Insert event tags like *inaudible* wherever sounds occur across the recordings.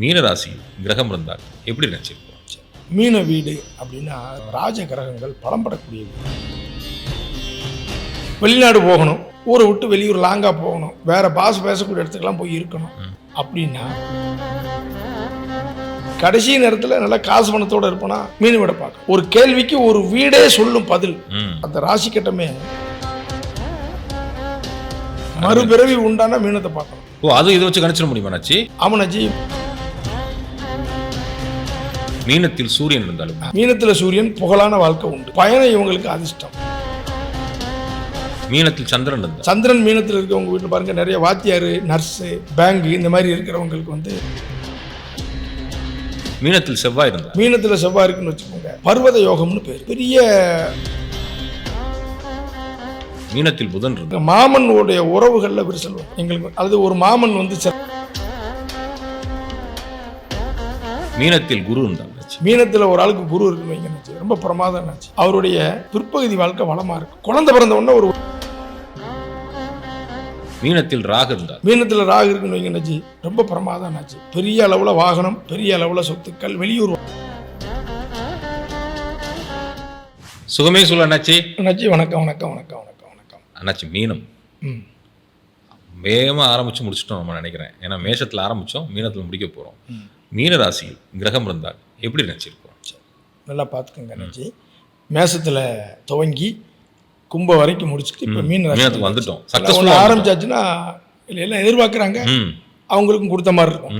மீனராசி கிரகம் இருந்தால் எப்படி நினச்சிருப்போம் மீன வீடு அப்படின்னா ராஜ கிரகங்கள் பலம்படக்கூடிய வீடு. வெளிநாடு போகணும். ஊரை விட்டு வெளியூர் லாங்கா போகணும். வேற பாஸ் பேசக்கூடிய இடத்துக்கெல்லாம் போய் இருக்கணும். அப்படின்னா கடைசி நேரத்தில் நல்லா காசு பணத்தோட இருப்பனா மீன் விட பார்க்க ஒரு கேள்விக்கு ஒரு வீடே சொல்லும் பதில். அந்த ராசி கட்டமே மறுபிறவி உண்டான மீனத்தை பார்க்கணும். ஓ அதுவும் இதை வச்சு கணிச்சிட முடியுமா நாச்சி மீனத்தில் சூரியன் இருந்தாலும். மீனத்துல சூரியன் புகழான வாழ்க்கை உண்டு. பயணம் இவங்களுக்கு அதிர்ஷ்டம். மீனத்தில் சந்திரன் இருந்தால் சந்திரன் மீனத்தில் இருக்கவங்க வீட்டில் பாருங்க நிறைய வாத்தியார் நர்ஸு பேங்க் இந்த மாதிரி இருக்கிறவங்களுக்கு வந்து மீனத்தில் செவ்வாய் இருந்தால் மீனத்தில் செவ்வாய் இருக்குன்னு வச்சுக்கோங்க. பர்வத யோகம்னு பேர். பெரிய மீனத்தில் புதன் இருந்தால் மாமனுடைய உறவுகளில் விரிசல் எங்களுக்கு அல்லது ஒரு மாமன் வந்து மீனத்தில் குரு இருந்தால் நாச்சி மீனத்தில் ஒரு ஆளுக்கு குரு இருக்குன்னு வைங்கன்னு ரொம்ப பிரமாதம் ஆச்சு. அவருடைய பிற்பகுதி வாழ்க்கை வளமா இருக்கும் குழந்தை பிறந்த உடனே ஒரு மீனத்தில் ராகு இருந்தால் மீனத்தில் ராகு இருக்குன்னு வைங்கன்னு ரொம்ப பிரமாதம் ஆச்சு. பெரிய அளவில் வாகனம் பெரிய அளவில் சொத்துக்கள் வெளியூர் சுகமே சொல்ல அண்ணாச்சி. அண்ணாச்சி வணக்கம் வணக்கம் வணக்கம் வணக்கம் வணக்கம். அண்ணாச்சி மீனம். ம். வேகமாக ஆரம்பித்து முடிச்சிட்டோம் நம்ம நினைக்கிறேன். ஏன்னா மேஷத்தில் ஆரம்பித்தோம் மீனத்தில் முடிக்க போகிறோம் மீன ராசியில் கிரகம் இருந்தால் எப்படி நினச்சிருப்போம் நல்லா பார்த்துக்கோங்க அண்ணாச்சி மேசத்தில் துவங்கி கும்ப வரைக்கும் முடிச்சுட்டு இப்போ மீன் ராசி மீனத்துக்கு வந்துட்டோம். ஒன்று சக்ஸஸ்ஃபுல்லாக ஆரம்பிச்சாச்சுன்னா இல்லை எல்லாம் எதிர்பார்க்குறாங்க. அவங்களுக்கும் கொடுத்த மாதிரி இருக்கும்.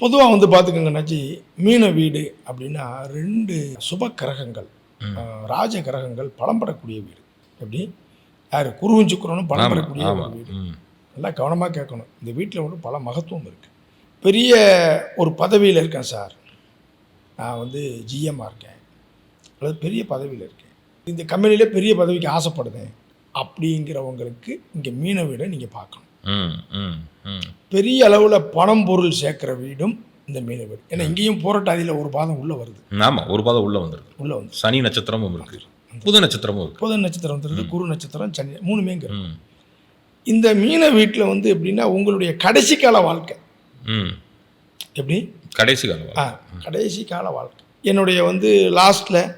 பொதுவாக வந்து பார்த்துக்கோங்க அண்ணாச்சி மீன வீடு அப்படின்னா ரெண்டு சுப கிரகங்கள் ராஜ கிரகங்கள் பலம்படக்கூடிய வீடு. எப்படி? யார்? குருவும் சுக்கரனும் பலம்படக்கூடிய ஒரு ஆமாம் வீடு. நல்லா கவனமாக கேட்கணும். இந்த வீட்டில் வந்து பல மகத்துவம் இருக்குது பெரிய ஒரு பதவியில் இருக்கேன் சார். நான் வந்து ஜிஎம்மாக இருக்கேன். அல்லது பெரிய பதவியில் இருக்கேன். இந்த கம்பெனியிலே பெரிய பதவிக்கு ஆசைப்படுதேன் அப்படிங்கிறவங்களுக்கு இங்கே மீன வீடை நீங்கள் பார்க்கணும். ம் ம் ம். பெரிய அளவில் பணம் பொருள் சேர்க்குற வீடும் இந்த மீன வீடு. ஏன்னா இங்கேயும் போராட்டாதியில் ஒரு பாதம் உள்ளே வருது. ஆமாம் ஒரு பாதம் உள்ளே வந்துருக்கு. உள்ளே வந்து. சனி நட்சத்திரமும் இருக்கு. புது நட்சத்திரமும் இருக்கு. புதன் நட்சத்திரம் வந்துருது குரு நட்சத்திரம் சனி மூணுமே இங்கே இந்த மீன வீட்டில் வந்து எப்படின்னா உங்களுடைய கடைசி கால வாழ்க்கை. ம். எப்படி? கடைசி காலம் ஆ கடைசி கால வாழ்க்கை. என்னுடைய வந்து லாஸ்ட்டில்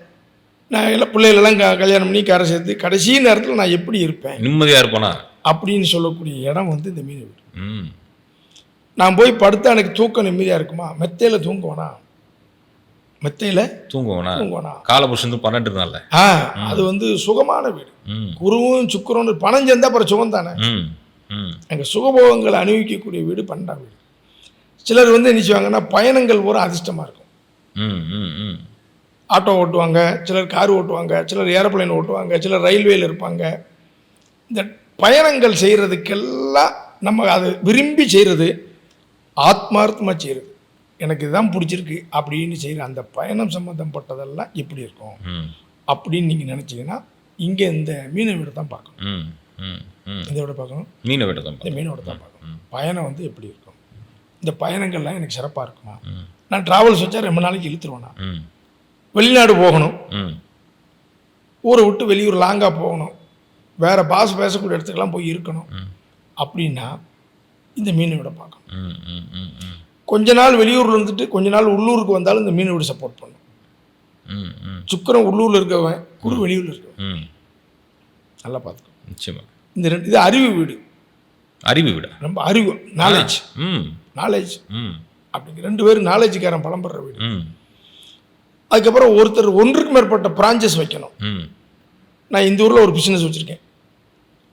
நான் எல்லாம் பிள்ளைகளெல்லாம் க கல்யாணம் பண்ணி கரை சேர்த்து கடைசி நேரத்தில் நான் எப்படி இருப்பேன்? நிம்மதியாக இருப்பானா? அப்படின்னு சொல்லக்கூடிய இடம் வந்து இந்த மீன் வீடு. ம். நான் போய் படுத்தா எனக்கு தூக்கம் நிம்மதியாக இருக்குமா? மெத்தையில் தூங்குவேனா? மெத்தையில் தூங்குவோனா? தூங்குவேனா? காலபுருஷன் பன்னெண்டு நாள்ல. ஆ அது வந்து சுகமான வீடு. குருவும் சுக்கரனும் பணம் சேர்ந்தா அப்புறம் சுகம் தானே அங்கே சுகபோகங்களை அனுபவிக்கக்கூடிய வீடு பன்னெண்டாம் வீடு. சிலர் வந்து என்ன செய்வாங்கன்னா பயணங்கள் பூரா அதிர்ஷ்டமாக இருக்கும். ஆட்டோ ஓட்டுவாங்க சிலர் கார் ஓட்டுவாங்க சிலர் ஏரோப்ளேன் ஓட்டுவாங்க சிலர் ரயில்வேல இருப்பாங்க. இந்த பயணங்கள் செய்கிறதுக்கெல்லாம் நம்ம அதை விரும்பி செய்கிறது ஆத்மார்த்தமாக செய்கிறது எனக்கு இதுதான் பிடிச்சிருக்கு அப்படின்னு செய்கிற அந்த பயணம் சம்மந்தப்பட்டதெல்லாம் எப்படி இருக்கும்? அப்படின்னு நீங்கள் நினச்சிங்கன்னா இங்கே இந்த மீனை வீடு தான் பார்க்கணும். இந்த வீட பார்க்கணும். மீனை விட தான் இந்த மீனோட தான் பார்க்கணும். பயணம் வந்து எப்படி இருக்கும்? இந்த பயணங்கள்லாம் எனக்கு சிறப்பாக இருக்குமா? நான் ட்ராவல்ஸ் வச்சா ரொம்ப நாளைக்கு இழுத்துருவேனா? ம். வெளிநாடு போகணும். ஊரை விட்டு வெளியூர் லாங்காக போகணும். வேறு பாஸ் பேசக்கூடிய இடத்துக்கெல்லாம் போய் இருக்கணும். அப்படின்னா இந்த மீன் வீடை பார்க்கணும். கொஞ்ச நாள் வெளியூரில் இருந்துட்டு கொஞ்ச நாள் உள்ளூருக்கு வந்தாலும் இந்த மீன் வீடு சப்போர்ட் பண்ணும். ம் ம். சுக்கரன் உள்ளூரில் இருக்கவன் குரு வெளியூரில் இருக்கவன். நல்லா பார்த்துக்கோ. நிச்சயமா. இந்த ரெண்டு இது அறிவு வீடு. அறிவு விட. ரொம்ப அறிவு நாலேஜ் ம். நாலேஜ் ம். அப்படிங்க ரெண்டு பேரும் நாலேஜுக்காரன் பலம் பெற வீடு அதுக்கப்புறம் ஒருத்தர் ஒன்றுக்கு மேற்பட்ட பிரான்ச்சஸ் வைக்கணும். ம். நான் இந்த ஊரில் ஒரு பிஸ்னஸ் வச்சுருக்கேன்.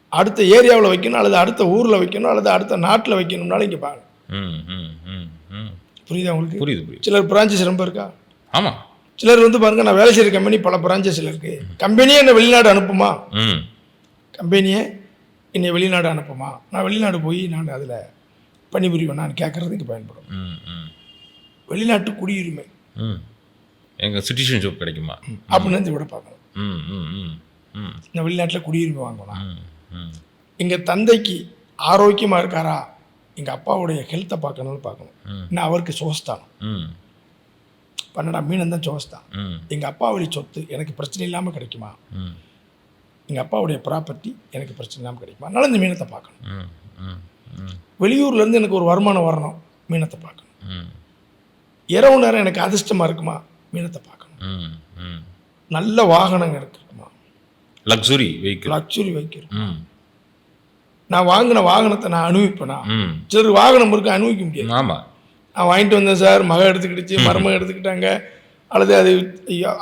அடுத்த ஏரியாவில் வைக்கணும் அல்லது அடுத்த ஊரில் வைக்கணும் அல்லது அடுத்த நாட்டில் வைக்கணும்னாலும் இங்கே பாருங்க. ம் ம் ம் ம். புரியுதா உங்களுக்கு? புரியுது புரியுது. சிலர் பிரான்ச்சஸ் ரொம்ப இருக்கா? ஆமாம் சிலர் வந்து பாருங்க நான் வேலை செய்கிற கம்பெனி பல பிரான்ச்சஸில் இருக்கு. கம்பெனியே என்னை வெளிநாடு அனுப்புமா? ம். கம்பெனியே என்னை வெளிநாடு அனுப்புமா? நான் வெளிநாடு போய் நான் அதில் பணிபுரிவேன்? கேட்குறதுக்கு பயன்படும். ம் ம். வெளிநாட்டு குடியுரிமை. ம். எங்கள் சிட்டிசன்ஷிப் கிடைக்குமா? அப்படின்னு இந்த விட பார்க்கணும். ம் ம் ம் ம். இந்த வெளிநாட்டில் குடியுரிமை வாங்கலாம் எங்கள் தந்தைக்கு ஆரோக்கியமாக இருக்காரா? எங்கள் அப்பாவுடைய ஹெல்த்தை பார்க்கணும்னு பார்க்கணும். இன்னும் அவருக்கு சுகஸ்தானம். ம். பன்னெண்டா மீன் தான் சுகஸ்தான். ம். எங்கள் அப்பா வழி சொத்து எனக்கு பிரச்சனை இல்லாமல் கிடைக்குமா? ம். எங்கள் அப்பாவுடைய ப்ராப்பர்ட்டி எனக்கு பிரச்சனை இல்லாமல் கிடைக்குமா? அதனால இந்த மீனத்தை பார்க்கணும். வெளியூர்லேருந்து எனக்கு ஒரு வருமானம் வரணும் மீனத்தை பார்க்கணும். இரவு நேரம் எனக்கு அதிர்ஷ்டமாக இருக்குமா? மீனத்தை பார்க்கணும். நல்ல வாகனங்கள் இருக்குமா? லக்ஸுரி வெஹிக்கிள் லக்ஸுரி ம். நான் வாங்கின வாகனத்தை நான் அனுபவிப்பேனா? ம். சிலர் வாகனம் இருக்கு அனுபவிக்க முடியாது. ஆமாம் நான் வாங்கிட்டு வந்தேன் சார் மக எடுத்துக்கிடுச்சு மருமக எடுத்துக்கிட்டாங்க. அல்லது அது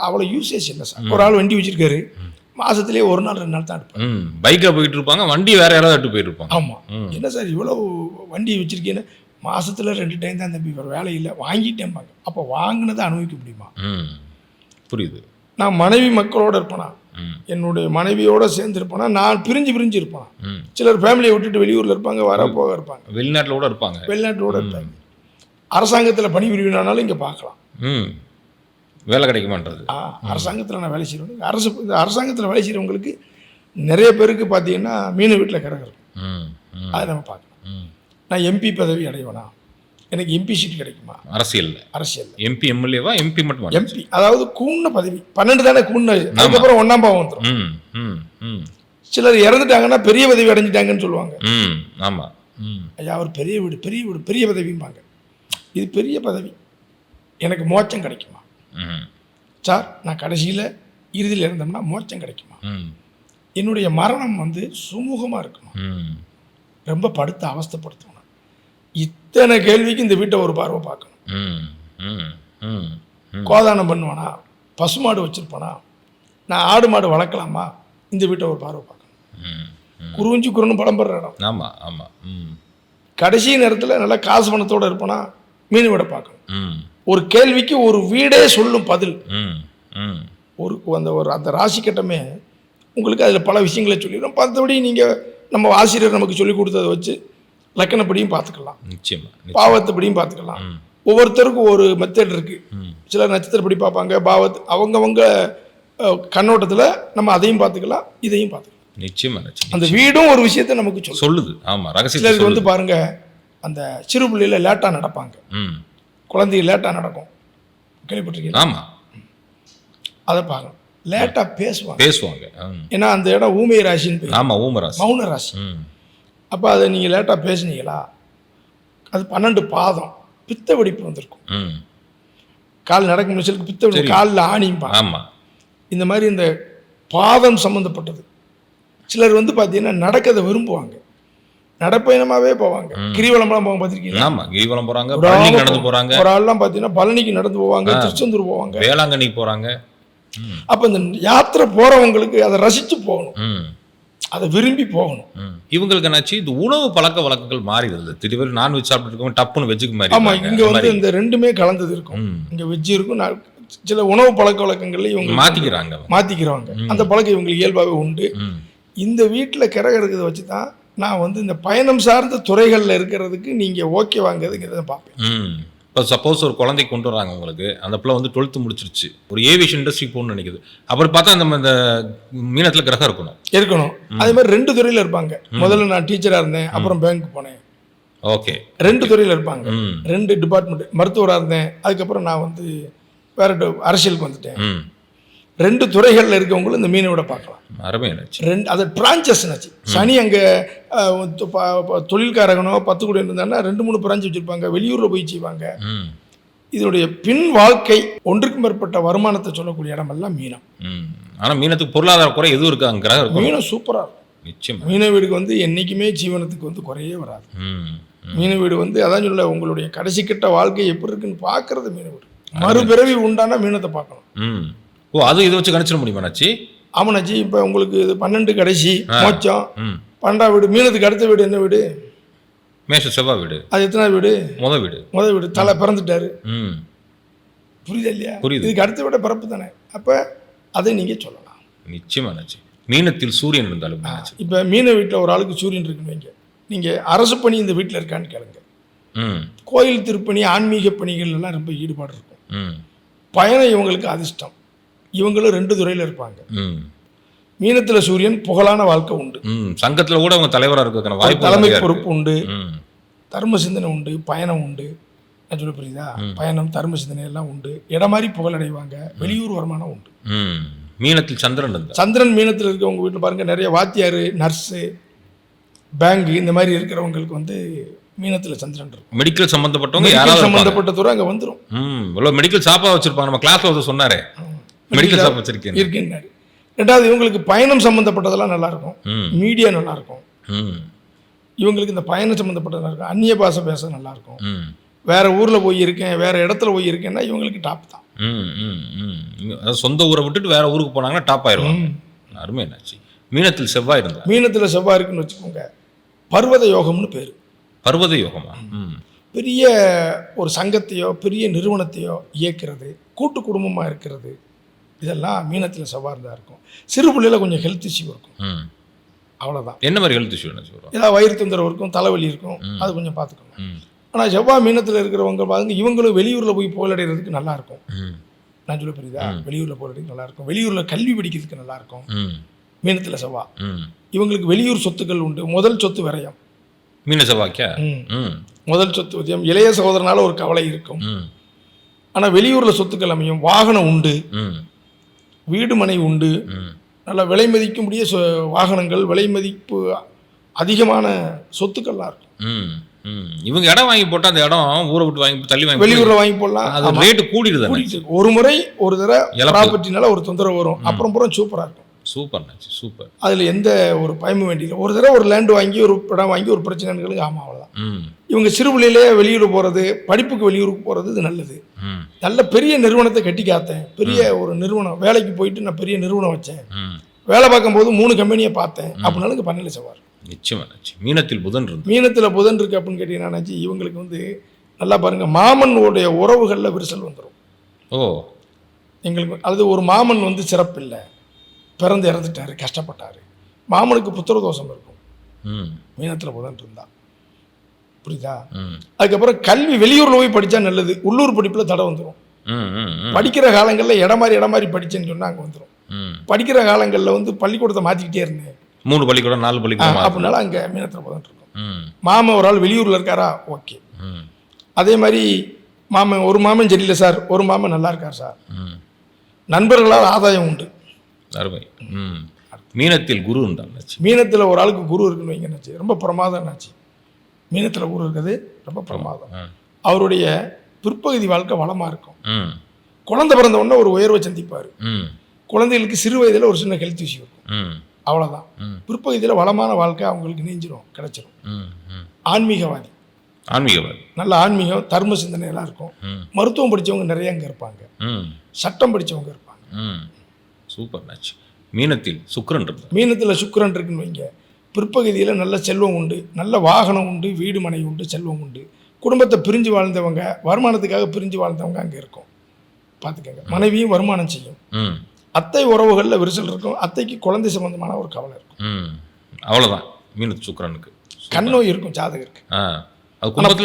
அவ்வளோ யூசேஜ் இல்லை சார்? ஒரு ஆள் வண்டி வச்சிருக்காரு. மாசத்திலேயே ஒரு நாள் ரெண்டு நாள் தான் எடுப்பேன். பைக்கில் போயிட்டு இருப்பாங்க வண்டி வேற யாராவது எடுத்து போயிட்டு இருப்பாங்க ஆமாம் என்ன சார் இவ்வளோ வண்டி வச்சிருக்கீன்னு மாசத்துல ரெண்டு டைம் தான் தம்பி வேறு வேலை இல்லை. வாங்கிட்டேன்பாங்க அப்போ வாங்கினதை அனுபவிக்க முடியுமா? புரியுது. நான் மனைவி மக்களோட இருப்பேனா? என்னுடைய மனைவியோட சேர்ந்து இருப்பேனா? நான் பிரிஞ்சு பிரிஞ்சு இருப்பேன்? சிலர் ஃபேமிலியை விட்டுட்டு வெளியூரில் இருப்பாங்க வர போக இருப்பாங்க. வெளிநாட்டில் கூட இருப்பாங்க. வெளிநாட்டோட இருப்பாங்க. அரசாங்கத்தில் பணி விரிவினாலும் இங்கே பார்க்கலாம். ம். வேலை கிடைக்குமான்றது. அரசாங்கத்தில் நான் வேலை செய்கிறவங்க அரசு இந்த அரசாங்கத்தில் வேலை செய்கிறவங்களுக்கு நிறைய பேருக்கு பார்த்தீங்கன்னா மீன் வீட்டில் கிடக்கு இருக்கும் ம் ம். அதை நம்ம பார்க்கலாம் நான் எம்பி பதவி அடைவேனா? எனக்கு எம்பி சீட் கிடைக்குமா? அரசியல்ல. அரசியல் எம்பி எம்எல்ஏவா எம்பி மட்டும். எம்பி அதாவது கூண்ண பதவி. பன்னெண்டு தானே கூண்ண அதுக்கப்புறம் ஒன்றாம் பாவம் வந்துடும் ம் ம் ம். சிலர் இறந்துட்டாங்கன்னா பெரிய பதவி அடைஞ்சிட்டாங்கன்னு சொல்லுவாங்க. ம் ஆமாம் ம். ஐயா அவர் பெரிய வீடு பெரிய வீடு பெரிய பதவிம்பாங்க. இது பெரிய பதவி. எனக்கு மோட்சம் கிடைக்குமா? சார் நான் கடைசியில் இறுதியில் இருந்தோம்னா மோட்சம் கிடைக்குமா? என்னுடைய மரணம் வந்து சுமூகமாக இருக்குமா? ரொம்ப படுத்து அவஸ்தைப்படுத்தணும். இத்தனை கேள்விக்கு இந்த வீட்டை ஒரு பார்வை பார்க்கணும். கோதானம் பண்ணுவானா? பசுமாடு வச்சுருப்பானா? நான் ஆடு மாடு வளர்க்கலாமா? இந்த வீட்டை ஒரு பார்வை பார்க்கணும். குருவஞ்சி குருன்னு படம் பெற இடம். ஆமாம் ஆமாம் கடைசி நேரத்தில் நல்லா காசு பணத்தோடு இருப்பானா மீன் விட பார்க்கணும். ஒரு கேள்விக்கு ஒரு வீடே சொல்லும் பதில். ஒரு அந்த ஒரு அந்த ராசி கட்டமே உங்களுக்கு அதில் பல விஷயங்களை சொல்லிடும். மற்றபடி நீங்கள் நம்ம ஆசிரியர் நமக்கு சொல்லி கொடுத்ததை வச்சு லக்கணப்படியும் பார்த்துக்கலாம். நிச்சயமா நிச்சயம். பாவத்தைப்படியும் பார்த்துக்கலாம். ஒவ்வொருத்தருக்கும் ஒரு மெத்தட் இருக்குது சிலர் நட்சத்திரப்படி பார்ப்பாங்க. பாவத் அவங்கவங்க கண்ணோட்டத்தில் நம்ம அதையும் பார்த்துக்கலாம் இதையும் பார்த்துக்கலாம். நிச்சயமா நிச்சயம். அந்த வீடும் ஒரு விஷயத்தை நமக்கு சொல்லுது. ஆமா ரகசியத்தை சிலருக்கு வந்து பாருங்க அந்த சிறு பிள்ளையில லேட்டாக நடப்பாங்க. ம் குழந்தைங்க லேட்டாக நடக்கும். கேள்விப்பட்டிருக்கீங்க ஆமா. அதை பார்க்கணும். லேட்டாக பேசுவாங்க. பேசுவாங்க. ஏன்னா அந்த இடம் ஊமை ராசின்னு பேர். ஆமா ஊமராசி மௌன ராசி. அப்போ அதை நீங்கள் லேட்டாக பேசுனீங்களா? அது பன்னெண்டு பாதம். பித்த வெடிப்பு வந்திருக்கும் கால் நடக்க முடிச்சலுக்கு பித்த வெடிப்பு காலில் ஆணியும்பாங்க ஆமா. இந்த மாதிரி இந்த பாதம் சம்மந்தப்பட்டது சிலர் வந்து பார்த்தீங்கன்னா நடக்கதை விரும்புவாங்க. நடப்பயணமாகவே போவாங்க. கிரிவலம்லாம் போவாங்க பார்த்துருக்கீங்களா ஆமா கிரிவலம் போறாங்க பழனிக்கு நடந்து போறாங்க. ஒரு ஆள்லாம் பார்த்தீங்கன்னா பழனிக்கு நடந்து போவாங்க திருச்செந்தூர் போவாங்க. வேளாங்கண்ணிக்கு போறாங்க. அப்போ இந்த யாத்திரை போகிறவங்களுக்கு அதை ரசித்து போகணும். அதை விரும்பி போகணும். இவங்களுக்கு என்னாச்சு இந்த உணவு பழக்க வழக்கங்கள் மாறிடுது திடீர் நான்வெஜ் சாப்பிட்டு இருக்கவங்க டப்புன்னு வெஜ்ஜுக்கு மாறி ஆமாம் இங்கே வந்து இந்த ரெண்டுமே கலந்தது இருக்கும். இங்கே வெஜ்ஜு இருக்கும் சில உணவு பழக்க வழக்கங்கள்ல இவங்க மாத்திக்கிறாங்க. மாற்றிக்கிறவங்க அந்த பழக்கம் இவங்களுக்கு இயல்பாகவே உண்டு. இந்த வீட்டில் கிரகம் இருக்கிறத வச்சு தான் நான் வந்து இந்த பயணம் சார்ந்த துறைகளில் இருக்கிறதுக்கு நீங்கள் ஓகே வாங்குறதுங்கிறத பார்ப்பேன். இப்போ சப்போஸ் ஒரு குழந்தை கொண்டு வராங்க உங்களுக்கு அந்த பிள்ளை வந்து டுவெல்த்து முடிச்சிருச்சு. ஒரு ஏவியேஷன் இண்டஸ்ட்ரி போகணும்னு நினைக்குது. அப்புறம் பார்த்தா நம்ம இந்த மீனத்தில் கிரகம் இருக்கணும். இருக்கணும். அதே மாதிரி ரெண்டு துறையில் இருப்பாங்க. முதல்ல நான் டீச்சராக இருந்தேன் அப்புறம் பேங்க் போனேன். ஓகே. ரெண்டு துறையில் இருப்பாங்க. ரெண்டு டிபார்ட்மெண்ட் மருத்துவராக இருந்தேன் அதுக்கப்புறம் நான் வந்து வேற அரசியலுக்கு வந்துட்டேன். ரெண்டு துறைகளில் இருக்கவங்களும் இந்த மீனை விட பார்க்கலாம். ரெண்டு அது பிரான்ச்சஸ் ஆச்சு சனி அங்கே தொழில்காரகனோ பத்து கோடி இருந்தாங்கன்னா ரெண்டு மூணு பிரான்ச் வச்சுருப்பாங்க. வெளியூரில் போய் செய்வாங்க. இதனுடைய பின் வாழ்க்கை ஒன்றுக்கு மேற்பட்ட வருமானத்தை சொல்லக்கூடிய இடமெல்லாம் மீனம். ம். ஆனால் மீனத்துக்கு பொருளாதார குறை எதுவும் இருக்கு அங்கே கிரகம் இருக்கும் மீனம் சூப்பராக இருக்கும். நிச்சயமா. மீன வீடுக்கு வந்து என்றைக்குமே ஜீவனத்துக்கு வந்து குறையே வராது. மீன வீடு வந்து அதான் சொல்ல உங்களுடைய கடைசி கட்ட வாழ்க்கை எப்படி இருக்குன்னு பார்க்கறது மீன வீடு. மறுபிறவி உண்டான மீனத்தை பார்க்கணும். ம். ஓ அது இதை வச்சு கணிச்சிட முடியுமா நாச்சி ஆமாண்ணாச்சி இப்போ உங்களுக்கு இது பன்னெண்டு கடைசி மோச்சம். ம். பன்னெண்டாம் வீடு மீனத்துக்கு அடுத்த வீடு என்ன வீடு? மேஷ செவ்வாய் வீடு. அது எத்தனாவது வீடு? முத வீடு. முதல் வீடு. தலை பிறந்துட்டாரு. ம். புரியுதா இல்லையா? புரியுது. இதுக்கு அடுத்த விட பிறப்பு தானே. அப்போ அதை நீங்கள் சொல்லலாம். நிச்சயமா நாச்சி மீனத்தில் சூரியன் இருந்தாலும் இப்போ மீன வீட்டில் ஒரு ஆளுக்கு சூரியன் இருக்குன்னு வைங்க. நீங்கள் அரசு பணி இந்த வீட்டில் இருக்கான்னு கேளுங்க. ம். கோயில் திருப்பணி ஆன்மீக பணிகள் எல்லாம் ரொம்ப ஈடுபாடு இருக்கும். ம். பயணம் இவங்களுக்கு அதிர்ஷ்டம். இவங்களும் ரெண்டு துறையில் இருப்பாங்க. ம். மீனத்தில் சூரியன் புகழான வாழ்க்கை உண்டு. சங்கத்தில் கூட அவங்க தலைவராக இருக்கிறதுக்கான வாய்ப்பு தலைமை. பொறுப்பு உண்டு. தர்ம சிந்தனை உண்டு பயணம் உண்டு. நான் சொல்ல புரியுதா? பயணம் தர்ம சிந்தனை எல்லாம் உண்டு. இடம் மாதிரி புகழடைவாங்க. வெளியூர் வருமானம் உண்டு. ம். மீனத்தில் சந்திரன் சந்திரன் மீனத்தில் இருக்கவங்க வீட்டில் பாருங்கள் நிறைய வாத்தியார் நர்ஸு பேங்கு இந்த மாதிரி இருக்கிறவங்களுக்கு வந்து மீனத்தில் சந்திரன் இருக்கும். மெடிக்கல் சம்பந்தப்பட்டவங்க இருப்பாங்க. சம்பந்தப்பட்ட துறை அங்கே வந்துடும் இவ்வளோ மெடிக்கல் ஷாப்பா வச்சிருப்பாங்க. நம்ம கிளாஸ்ல ஒருத்தர் சொன்னாரே. மெடிக்கல் ஷாப் வச்சிருக்கேன் இருக்கின்றார் ரெண்டாவது இவங்களுக்கு பயணம் சம்மந்தப்பட்டதெல்லாம் நல்லா இருக்கும் ம். மீடியா நல்லா இருக்கும் ம். இவங்களுக்கு இந்த பயணம் சம்மந்தப்பட்டது நல்லா இருக்கும் அந்நிய பாஷை பேச நல்லா இருக்கும் ம். வேற ஊரில் போய் இருக்கேன் வேற இடத்துல போய் இருக்கேன்னா இவங்களுக்கு டாப் தான். சொந்த ஊரை விட்டுட்டு வேற ஊருக்கு போனாங்கன்னா டாப் ஆயிடுவாங்க. அருமை என்னாச்சு. மீனத்தில் செவ்வாய் இருந்தா? மீனத்தில் செவ்வாய் இருக்குன்னு வச்சுக்கோங்க. பர்வத யோகம்னு பேர். பர்வத யோகமா? பெரிய ஒரு சங்கத்தையோ பெரிய நிறுவனத்தையோ இயக்கிறது கூட்டு குடும்பமாக இருக்கிறது இதெல்லாம் மீனத்தில் செவ்வாய் தான் இருக்கும். சிறு பிள்ளையில கொஞ்சம் ஹெல்த் இஷ்யூ இருக்கும். ம். அவ்வளோதான் என்ன மாதிரி ஹெல்த் இஷ்யூ ஏதாவது வயிறு தொந்தரவு இருக்கும் தலைவலி இருக்கும் அது கொஞ்சம் பார்த்துக்கணும் ஆனால் செவ்வாய் மீனத்தில் இருக்கிறவங்க பாருங்க இவங்களும் வெளியூரில் போய் புகழடைகிறதுக்கு நல்லா இருக்கும். ம். நான் சொல்ல புரியுதா? வெளியூரில் போகிறதுக்கு நல்லா இருக்கும். வெளியூரில் கல்வி படிக்கிறதுக்கு நல்லா இருக்கும். ம். மீனத்தில் செவ்வாய். ம். இவங்களுக்கு வெளியூர் சொத்துக்கள் உண்டு. முதல் சொத்து விரயம். மீன செவ்வாய்க்கா? முதல் சொத்து விரயம். இளைய சகோதரனால ஒரு கவலை இருக்கும். ஆனால் வெளியூரில் சொத்துக்கள் அமையும். வாகனம் உண்டு. ம். வீடு மனை உண்டு நல்ல விலை மதிக்கும்படிய வாகனங்கள் விலை மதிப்பு அதிகமான சொத்துக்கள்லாம் இருக்கும் இவங்க இடம் வாங்கி போட்டா அந்த இடம் ஊரை விட்டு வாங்கி தள்ளி வாங்கி வெளியூரில் வாங்கி போடலாம். அது ரேட்டு கூடிடுது. ஒரு முறை ஒரு தடவை. ப்ராப்பர்ட்டினால ஒரு தொந்தரவு வரும். அப்புறம் புறம் சூப்பராக இருக்கும். சூப்பர் நாச்சு சூப்பர். அதில் எந்த ஒரு பயமும் வேண்டியதில்லை ஒரு தடவை ஒரு லேண்டு வாங்கி ஒரு இடம் வாங்கி ஒரு பிரச்சனைகளுக்கு ஆமாம் அவ்வளோதான் இவங்க சிறு பிள்ளையிலே வெளியூர் போகிறது படிப்புக்கு வெளியூருக்கு போகிறது இது நல்லது. நல்ல பெரிய நிறுவனத்தை கட்டி காத்தேன். பெரிய ஒரு நிறுவனம் வேலைக்கு போயிட்டு நான் பெரிய நிறுவனம் வச்சேன். வேலை பார்க்கும்போது மூணு கம்பெனியை பார்த்தேன். அப்படின்னாலும் இங்கே பண்ணல செவ்வார் நிச்சயமா நாச்சு மீனத்தில் புதன் இருந்து. மீனத்தில் புதன் இருக்கு அப்படின்னு கேட்டீங்கன்னா இவங்களுக்கு வந்து நல்லா பாருங்கள் மாமனுடைய உறவுகளில் விரிசல் வந்துடும் ஓ. எங்களுக்கு அல்லது ஒரு மாமன் வந்து சிறப்பில்லை. பிறந்து இறந்துட்டாரு கஷ்டப்பட்டாரு. மாமனுக்கு புத்திர தோஷம் இருக்கும். ம். மீனத்தில் புதன் இருந்தா புரியுதா? அதுக்கப்புறம் கல்வி வெளியூரில் போய் படித்தா நல்லது. உள்ளூர் படிப்பில் தடை வந்துடும் படிக்கிற காலங்களில் இடம் மாதிரி இடம் மாதிரி படிச்சேன்னு சொன்னால் அங்கே வந்துடும் படிக்கிற காலங்களில் வந்து பள்ளிக்கூடத்தை மாற்றிக்கிட்டே இருந்தேன். மூணு பள்ளிக்கூடம் நாலு பள்ளிக்கூடம் மாறும். அப்படின்னால அங்கே மீனத்தில் புதன் இருக்கும் மாமன் ஒரு ஆள் வெளியூரில் இருக்காரா? ஓகே. அதே மாதிரி மாமன் ஒரு மாமன் சரியில்லை சார். ஒரு மாமன் நல்லா இருக்கார் சார். ம். நண்பர்களால் ஆதாயம் உண்டு. அருமை. ம். மீனத்தில் குரு இருந்தான் மீனத்தில் ஒரு ஆளுக்கு குரு இருக்குன்னு வைங்க ரொம்ப பிரமாதம் என்னாச்சு மீனத்தில் குரு இருக்குது ரொம்ப பிரமாதம். அவருடைய பிற்பகுதி வாழ்க்கை வளமாக இருக்கும். குழந்தை பிறந்த உடனே ஒரு உயர்வை சந்திப்பார். குழந்தைகளுக்கு சிறு வயதில் ஒரு சின்ன ஹெல்த் இஷ்யூ இருக்கும். அவ்வளோதான். பிற்பகுதியில் வளமான வாழ்க்கை அவங்களுக்கு நெஞ்சிரும் கிடைச்சிரும். ம் ம். ஆன்மீகவாதி. ஆன்மீகவாதி. நல்ல ஆன்மீகம் தர்ம சிந்தனையெல்லாம் இருக்கும். ம். மருத்துவம் படித்தவங்க நிறைய அங்கே இருப்பாங்க. சட்டம் படித்தவங்க இருப்பாங்க. சூப்பர் நாச்சு மீனத்தில் சுக்கிரன் இருந்தான் மீனத்தில் சுக்கிரன் இருக்குன்னு வைங்க. பிற்பகுதியில் நல்ல செல்வம் உண்டு. நல்ல வாகனம் உண்டு வீடு மனை உண்டு செல்வம் உண்டு. குடும்பத்தை பிரிஞ்சு வாழ்ந்தவங்க வருமானத்துக்காக பிரிஞ்சு வாழ்ந்தவங்க அங்கே இருக்கும். பார்த்துக்கங்க மனைவியும் வருமானம் செய்யும். ம். அத்தை உறவுகளில் விரிசல் இருக்கும். அத்தைக்கு குழந்தை சம்பந்தமான ஒரு கவலை இருக்கும். ம். அவ்வளோதான் மீனத்து சுக்கிரனுக்கு. கண்ணோய் இருக்கும் ஜாதகருக்கு.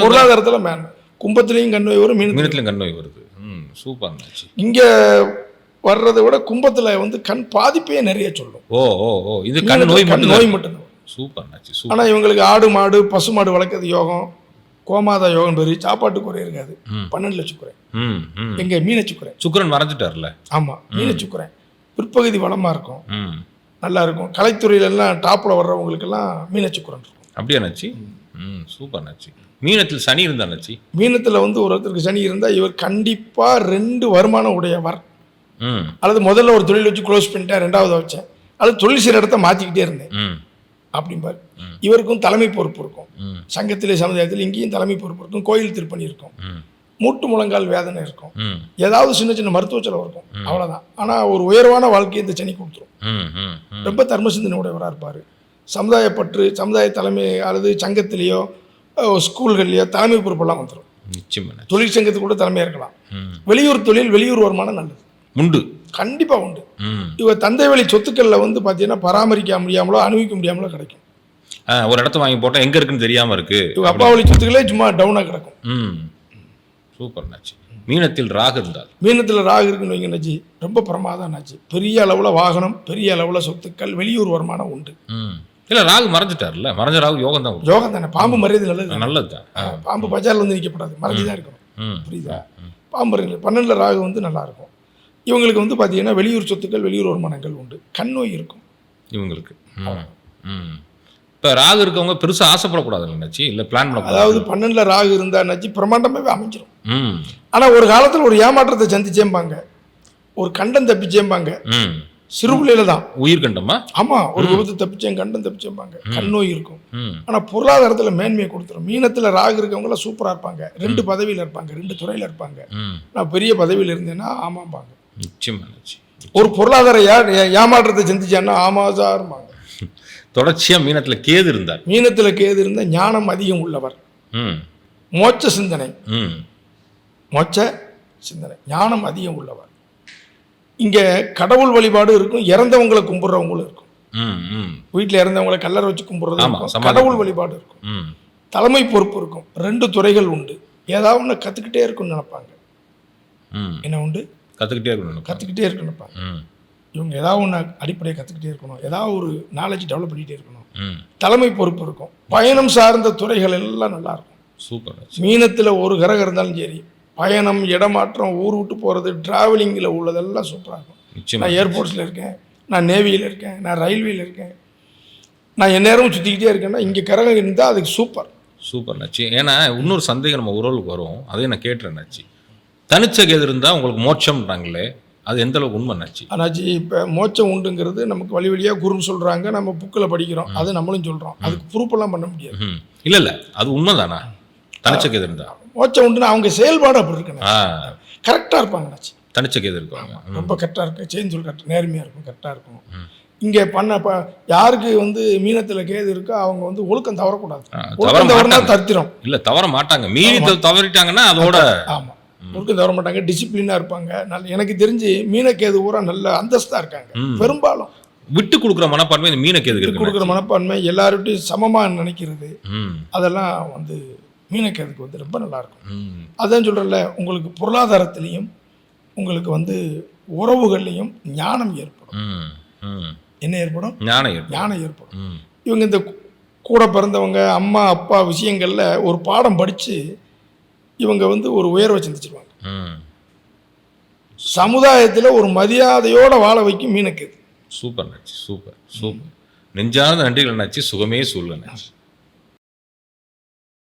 பொருளாதாரத்தில் மேன் கும்பத்துலேயும் கண்ணோய் வரும் மீன் மீனத்திலும் கண் நோய் வருது. ம். சூப்பர் இங்கே வர்றதை விட கும்பத்தில் வந்து கண் பாதிப்பே நிறைய சொல்லும். ஓ ஓ ஓ. இது கண் நோய் மட்டும் நோய் மட்டும்தான் சூப்பர் ஆனால் இவங்களுக்கு ஆடு மாடு பசு மாடு வளர்க்கறது யோகம் கோமாதா யோகம் பேர் சாப்பாட்டு குறை இருக்காது. பன்னெண்டு லட்சம் குறை. எங்க மீனச்சு குறை. சுக்கிரன் மறைஞ்சிட்டார்ல ஆமாம் மீனச்சு குறை. பிற்பகுதி வளமாக இருக்கும். ம். நல்லா இருக்கும். கலைத்துறையிலெல்லாம் டாப்பில் வர்றவங்களுக்கெல்லாம் மீனச்சு குறை இருக்கும். அப்படியா நாச்சி? ம் சூப்பர் நாச்சி. மீனத்தில் சனி இருந்தா நாச்சி? மீனத்தில் வந்து ஒருத்தருக்கு சனி இருந்தால் இவர் கண்டிப்பாக ரெண்டு வருமானம் உடையவர் ம் அல்லது முதல்ல ஒரு தொழில் வச்சு க்ளோஸ் பண்ணிட்டேன் ரெண்டாவது வச்சேன். அல்லது தொழில் செய்கிற இடத்த மாற்றிக்கிட்டே இருந்தேன். அப்படிம்பார். இவருக்கும் தலைமை பொறுப்பு இருக்கும். சங்கத்திலே சமுதாயத்தில் இங்கேயும் தலைமை பொறுப்பு இருக்கும். கோயில் திருப்பணி இருக்கும். மூட்டு முழங்கால் வேதனை இருக்கும். ஏதாவது சின்ன சின்ன மருத்துவ செலவு இருக்கும். அவ்வளோதான் ஆனால் ஒரு உயர்வான வாழ்க்கையை இந்த சனி கொடுத்துரும். ரொம்ப தர்ம சிந்தனை உடையவராக இருப்பார். சமுதாயப்பற்று சமுதாய தலைமை அல்லது சங்கத்திலேயோ ஸ்கூல்கள்லையோ தலைமை பொறுப்பெல்லாம் வந்துடும் நிச்சயமா நாச்சி தொழில் சங்கத்துக்கு கூட தலைமையாக இருக்கலாம். வெளியூர் தொழில் வெளியூர் வருமானம் நல்லது. உண்டு. கண்டிப்பாக உண்டு. ம். இவ தந்தை வழி சொத்துக்களில் வந்து பார்த்தீங்கன்னா பராமரிக்க முடியாமலோ அனுபவிக்க முடியாமலோ கிடைக்கும். ஒரு இடத்த வாங்கி போட்டால் எங்கே இருக்குன்னு தெரியாமல் இருக்கு. இவங்க அப்பா வழி சொத்துக்களே சும்மா டவுனாக கிடக்கும். ம். சூப்பர் நாச்சி. மீனத்தில் ராகு இருந்தால்? மீனத்தில் ராகு இருக்குன்னு வைங்க நச்சி. ரொம்ப பிரமாதம் நாச்சு. பெரிய அளவில் வாகனம் பெரிய அளவில் சொத்துக்கள் வெளியூர் வருமானம் உண்டு. இல்லை ராகு மறைஞ்சிட்டார்ல மறைஞ்ச ராகு யோகம் தான் யோகம் தானே. பாம்பு மரியாதை நல்லது நல்லது தான். பாம்பு பஜாரில் வந்து நிற்கப்படாது மறைஞ்சு தான் இருக்கணும். புரியுதா? பாம்பு பன்னெண்டில் ராகு வந்து நல்லா இருக்கும். இவங்களுக்கு வந்து பார்த்தீங்கன்னா வெளியூர் சொத்துக்கள் வெளியூர் வருமானங்கள் உண்டு. கண் நோய் இருக்கும். இவங்களுக்கு. இப்போ ராகு இருக்கவங்க பெருசா ஆசைப்படக்கூடாது அண்ணாச்சி இல்லை பிளான் பண்ணக்கூடாது? அதாவது பன்னெண்டில் ராகு இருந்தான்னாச்சு பிரமாண்டமாகவே அமைஞ்சிரும். ம். ஆனால் ஒரு காலத்தில் ஒரு ஏமாற்றத்தை சந்திச்சேம்பாங்க. ஒரு கண்டம் தப்பிச்சேம்பாங்க. ம். சிறு பிள்ளையில தான். உயிர் கண்டமா? ஆமாம் ஒரு விபத்து தப்பிச்சேன் கண்டம் தப்பிச்சேம்பாங்க. கண் நோய் இருக்கும். ஆனால் பொருளாதாரத்தில் மேன்மையை கொடுத்துரும். மீனத்தில் ராகு இருக்கவங்களாம் சூப்பராக இருப்பாங்க. ரெண்டு பதவியில் இருப்பாங்க. ரெண்டு துறையில் இருப்பாங்க. நான் பெரிய பதவியில் இருந்தேன்னா ஆமாம்பாங்க. நிச்சயமா அண்ணாச்சி ஒரு பொருளாதார ஏமாற்றத்தை சந்திச்சான்னா ஆமா சார்பாங்க *laughs* தொடர்ச்சியா மீனத்துல கேது இருந்தார். மீனத்தில் கேது இருந்த ஞானம் அதிகம் உள்ளவர். ம். மோட்ச சிந்தனை. ம். மோட்ச சிந்தனை. ஞானம் அதிகம் உள்ளவர். இங்கே கடவுள் வழிபாடு இருக்கும் இறந்தவங்களை கும்பிட்றவங்களும் இருக்கும். வீட்டில் இறந்தவங்களை கல்லறை வச்சு கும்பிட்றது இருக்கும். கடவுள் வழிபாடு இருக்கும். ம். தலைமை பொறுப்பு இருக்கும். ரெண்டு துறைகள் உண்டு. ஏதாவது ஒன்று கற்றுக்கிட்டே இருக்குன்னு நினைப்பாங்க. ம். என்ன உண்டு? கற்றுக்கிட்டே இருக்கணும் கற்றுக்கிட்டே ம். இவங்க ஏதாவது ஒன்று அடிப்படையை கற்றுக்கிட்டே இருக்கணும். ஏதாவது ஒரு நாலேஜ் டெவலப் பண்ணிகிட்டே இருக்கணும். தலைமை பொறுப்பு இருக்கும். பயணம் சார்ந்த துறைகள் எல்லாம் நல்லா இருக்கும். சூப்பர். மீனத்தில் ஒரு கிரகம் இருந்தாலும் சரி பயணம் இடமாற்றம் ஊர் விட்டு போகிறது டிராவலிங்கில் உள்ளதெல்லாம் சூப்பராக இருக்கும். நான் ஏர்போர்ட்ஸில் இருக்கேன். நான் நேவியில் இருக்கேன். நான் ரயில்வேயில் இருக்கேன். நான் எந்நேரமும் சுற்றிக்கிட்டே இருக்கேன்னா இங்கே கிரகம் இருந்தால் அதுக்கு சூப்பர் சூப்பர் நச்சு. ஏன்னா இன்னொரு சந்தேகம் நம்ம உறவுக்கு வரும். அதையும் நான் கேட்டுறேன் நச்சு. தனிச்ச கேது இருந்தால் உங்களுக்கு மோட்சம்ன்றாங்களே அது எந்த அளவுக்கு உண்மை நச்சு ஆனாச்சு இப்போ மோட்சம் உண்டுங்கிறது நமக்கு வழி வழியாக குருன்னு சொல்கிறாங்க நம்ம புக்கில் படிக்கிறோம் அது நம்மளும் சொல்கிறோம் அதுக்கு ப்ரூஃபெல்லாம் பண்ண முடியாது. இல்லை இல்லை அது உண்மைதானா? தனிச்ச கேது இருந்தா. மோட்சம் உண்டுன்னா அவங்க செயல்பாடு அப்படி இருக்கணும் கரெக்டாக இருப்பாங்க நாச்சு தனிச்ச கேது இருக்காங்க ம். ரொம்ப கரெக்டாக இருக்கும் சேஞ்ச் சொல் கரெக்ட் நேர்மையாக இருக்கும் கரெக்டாக இருக்கும். இங்கே பண்ண இப்போ யாருக்கு வந்து மீனத்தில் கேது இருக்கோ அவங்க வந்து ஒழுக்கம் தவறக்கூடாது. ஒழுக்கம் தவறுனா. தத்திரம். இல்லை தவற மாட்டாங்க. த- தவறிட்டாங்கன்னா அதோட ஆமாம் ஒழுக்கம் தவற மாட்டாங்க டிசிப்ளினாக இருப்பாங்க. நல்ல எனக்கு தெரிஞ்சு மீனக்கேது பூரா நல்ல அந்தஸ்தாக இருக்காங்க. பெரும்பாலும். விட்டு கொடுக்குற மனப்பான்மை இந்த மீன கேதுக்கு இருக்கு கொடுக்குற மனப்பான்மை எல்லார்கிட்டையும் சமமாக நினைக்கிறது. அதெல்லாம் வந்து மீனக்கேதுக்கு வந்து ரொம்ப நல்லா இருக்கும் ம். அதான் சொல்கிறேன்ல உங்களுக்கு பொருளாதாரத்திலையும் உங்களுக்கு வந்து உறவுகள்லையும் ஞானம் ஏற்படும். என்ன ஏற்படும்? ஞானம் ஞானம் ஏற்படும். இவங்க இந்த கூட பிறந்தவங்க அம்மா அப்பா விஷயங்களில் ஒரு பாடம் படித்து இவங்க வந்து ஒரு உயர்வை சிந்திச்சிருவாங்க. சமுதாயத்தில் ஒரு மரியாதையோட வாழ வைக்கும் மீனக்கேது சூப்பர் நச்சு சூப்பர் சூப்பர். நெஞ்சார்ந்த நன்றிகள் நச்சு. சுகமே நச்சு.